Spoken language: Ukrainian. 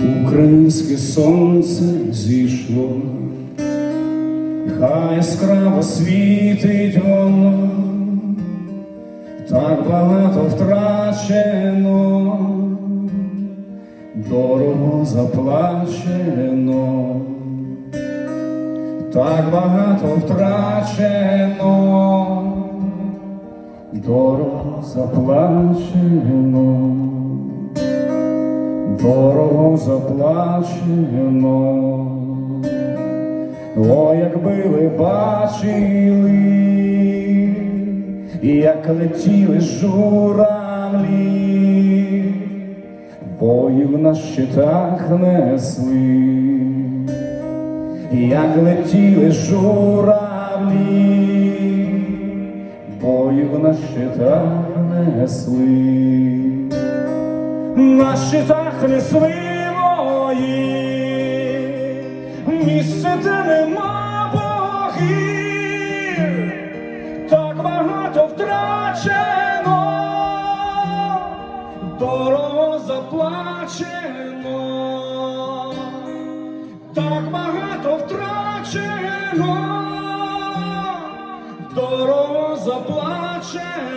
Українське сонце зійшло, хай яскраво світить воно, так багато втрачено, дорого заплачено, так багато втрачено, дорого заплачено дорого заплачено. О, якби ви бачили, як летіли журавлі, боїв на щитах несли, як летіли журавлі, боїв на щитах несли на щитах несли мої, місце, де нема богів, так багато втрачено, дорого заплачено, так багато втрачено, дорого заплачено.